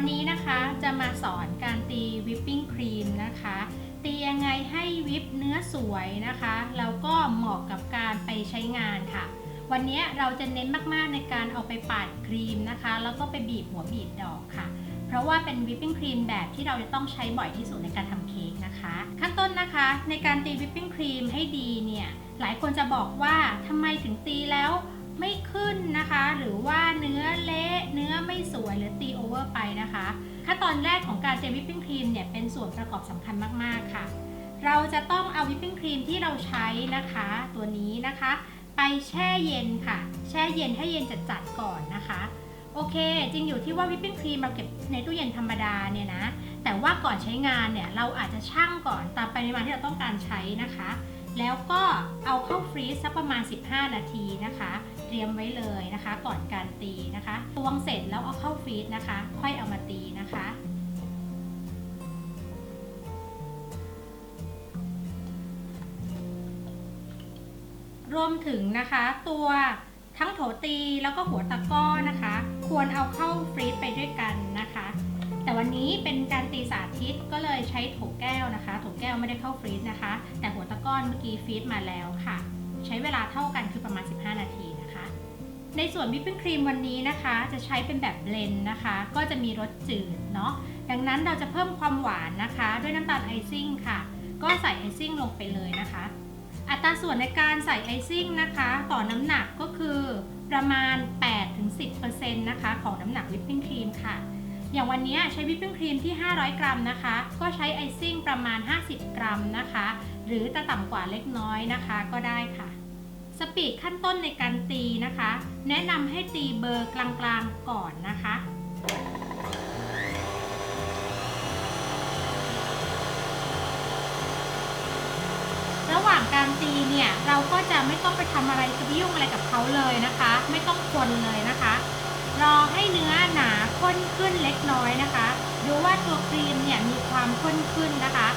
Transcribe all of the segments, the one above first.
วันนี้นะคะจะมาสอนการตีวิปปิ้งครีมนะคะ ตียังไงให้วิปเนื้อสวยนะคะ แล้วก็เหมาะกับการไปใช้งานค่ะ วันนี้เราจะเน้นมากๆในการเอาไปปาดครีมนะคะ แล้วก็ไปบีบหัวบีบดอกค่ะ เพราะว่าเป็นวิปปิ้งครีมแบบที่เราจะต้องใช้บ่อยที่สุดในการทำเค้กนะคะ ขั้นต้นนะคะในการตีวิปปิ้งครีมให้ดีเนี่ย หลายคนจะบอกว่าทำไมถึงตีแล้ว ไม่ขึ้นนะคะ หรือว่าเนื้อเละเนื้อไม่สวยหรือตีโอเวอร์ไปนะคะขั้นตอนแรกของการเตรียมวิปปิ้งครีมเนี่ยเป็นส่วนประกอบสำคัญมากๆค่ะ เราจะต้องเอาวิปปิ้งครีมที่เราใช้นะคะ ตัวนี้นะคะ ไปแช่เย็นค่ะ แช่เย็นให้เย็นจัดๆก่อนนะคะโอเค จริงอยู่ที่ว่าวิปปิ้งครีมเราเก็บในตู้เย็นธรรมดาเนี่ยนะ แต่ว่าก่อนใช้งานเนี่ยเราอาจจะชั่งก่อนตามปริมาณที่เราต้องการใช้นะคะ แล้วก็เอาเข้าฟรีซสักประมาณ 15 นาทีนะคะ เตรียมไว้เลยนะคะ ก่อนการตีนะคะตวงเสร็จแล้วเอาเข้าฟรีซนะคะ ค่อยเอามาตีนะคะรวมถึงนะคะตัวทั้งโถตีแล้วก็หัวตะก้อนะคะ ควรเอาเข้าฟรีซไปด้วยกันนะ แต่วันนี้เป็นการตีสาธิตก็เลยใช้โถแก้วนะคะโถแก้วไม่ได้เข้าฟรีซนะคะ แต่หัวตะก้อนเมื่อกี้ฟรีซมาแล้วค่ะ ใช้เวลาเท่ากันคือประมาณ 15 นาทีนะคะ ในส่วนวิปปิ้งครีมวันนี้นะคะ จะใช้เป็นแบบเบลนด์นะคะ ก็จะมีรสจืดเนาะดังนั้นเราจะเพิ่มความหวานนะคะ ด้วยน้ำตาลไอซิ่งค่ะ ก็ใส่ไอซิ่งลงไปเลยนะคะ อัตราส่วนในการใส่ไอซิ่งนะคะ ต่อน้ำหนักก็คือประมาณ 8-10%นะคะ ของน้ำหนักวิปปิ้งครีมค่ะ อย่างวันนี้ใช้วิปปิ้งครีมที่ 500 กรัมนะคะ ก็ใช้ไอซิ่งประมาณ 50 กรัมนะคะ หรือจะต่ำกว่าเล็กน้อยนะคะก็ได้ค่ะสปีดขั้นต้นในการตีนะคะ แนะนำให้ตีเบอร์กลางๆก่อนนะคะ ระหว่างการตีเนี่ยเราก็จะไม่ต้องไปทำอะไรจะไปยุ่งอะไรกับเขาเลยนะคะ ไม่ต้องคนเลยนะคะ รอให้เนื้อ ข้นขึ้นเล็กน้อยนะคะดูว่าตัวครีมเนี่ยมีความข้นขึ้นนะคะ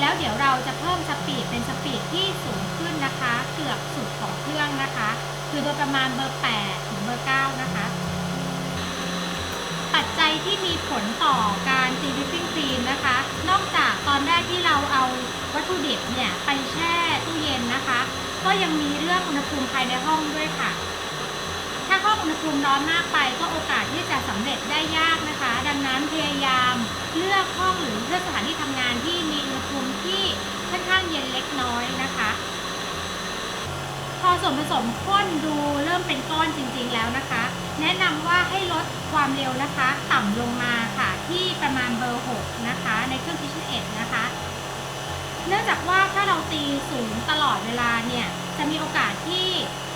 แล้วเดี๋ยวเราจะเพิ่มสปีดเป็นสปีดที่สูงขึ้นนะคะ เกือบสุดของเครื่องนะคะ คือโดยประมาณเบอร์ 8 ถึงเบอร์ 9 นะคะ ปัจจัยที่มีผลต่อการตีวิปปิ้งครีมนะคะ นอกจากตอนแรกที่เราเอาวัตถุดิบเนี่ยไปแช่ตู้เย็นนะคะ ก็ยังมีเรื่องอุณหภูมิภายในห้องด้วยค่ะ ถ้าห้องอุณหภูมิร้อนมากไปก็โอกาสที่จะสำเร็จได้ยากนะคะ ดังนั้นพยายามเลือกห้องหรือเลือกสถานที่ทำงานที่มีอุณหภูมิที่ค่อนข้างเย็นเล็กน้อยนะคะ พอส่วนผสมข้นดูเริ่มเป็นก้อนจริงๆแล้วนะคะ แนะนำว่าให้ลดความเร็วนะคะ ต่ำลงมาค่ะที่ประมาณเบอร์ 6 นะคะ ในเครื่อง KitchenAid นะคะ เนื่องจากว่าถ้าเราตีสูงตลอดเวลาเนี่ย จะมีโอกาสที่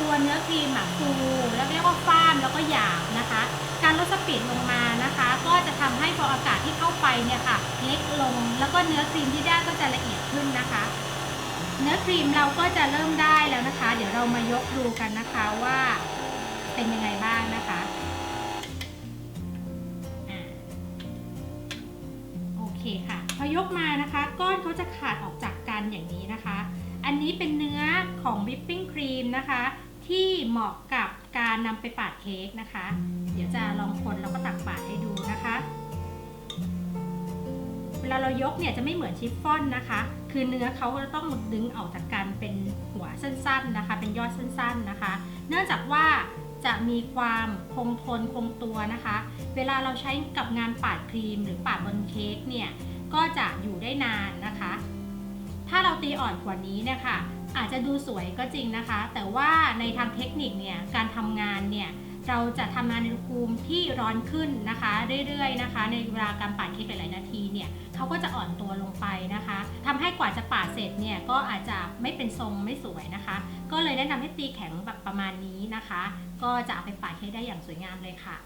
ตัวเนื้อครีมฟูแล้วเรียกว่าฟ้ามแล้วก็หยาบนะคะ การลดสปีดลงมานะคะ ก็จะทำให้ฟออากาศที่เข้าไปเนี่ยค่ะเล็กลง แล้วก็เนื้อครีมที่ได้ก็จะละเอียดขึ้นนะคะ เนื้อครีมเราก็จะเริ่มได้แล้วนะคะ เดี๋ยวเรามายกดูกันนะคะว่าเป็นยังไงบ้างนะคะโอเคค่ะ พอยกมานะคะ ก้อนเขาจะขาดออกจากกันอย่างนี้นะคะ อันนี้เป็นเนื้อของวิปปิ้งครีมนะคะ ที่เหมาะกับการนำไปปาดเค้กนะคะ เดี๋ยวจะลองคนแล้วก็ตักปาดให้ดูนะคะ เวลาเรายกเนี่ยจะไม่เหมือนชิฟฟ่อนนะคะ คือเนื้อเขาจะต้องดึงออกจากกันเป็นหัวสั้นๆนะคะ เป็นยอดสั้นๆนะคะ เนื่องจากว่าจะมีความคงทนคงตัวนะคะ เวลาเราใช้กับงานปาดครีมหรือปาดบนเค้กเนี่ย ก็จะอยู่ได้นานนะคะ ตีอ่อนกว่านี้เนี่ยค่ะอาจจะดูสวยก็จริงนะคะ แต่ว่าในทางเทคนิคเนี่ยการทำงานเนี่ยเราจะทำงานในอุณหภูมิที่ร้อนขึ้นนะคะ เรื่อยๆนะคะ ในเวลาการปาดเค้กหลายๆนาทีเนี่ยเขาก็จะอ่อนตัวลงไปนะคะทำให้กว่าจะปาดเสร็จเนี่ยก็อาจจะไม่เป็นทรงไม่สวยนะคะ ก็เลยแนะนำให้ตีแข็งแบบประมาณนี้นะคะ ก็จะเอาไปปาดเค้กได้อย่างสวยงามเลยค่ะ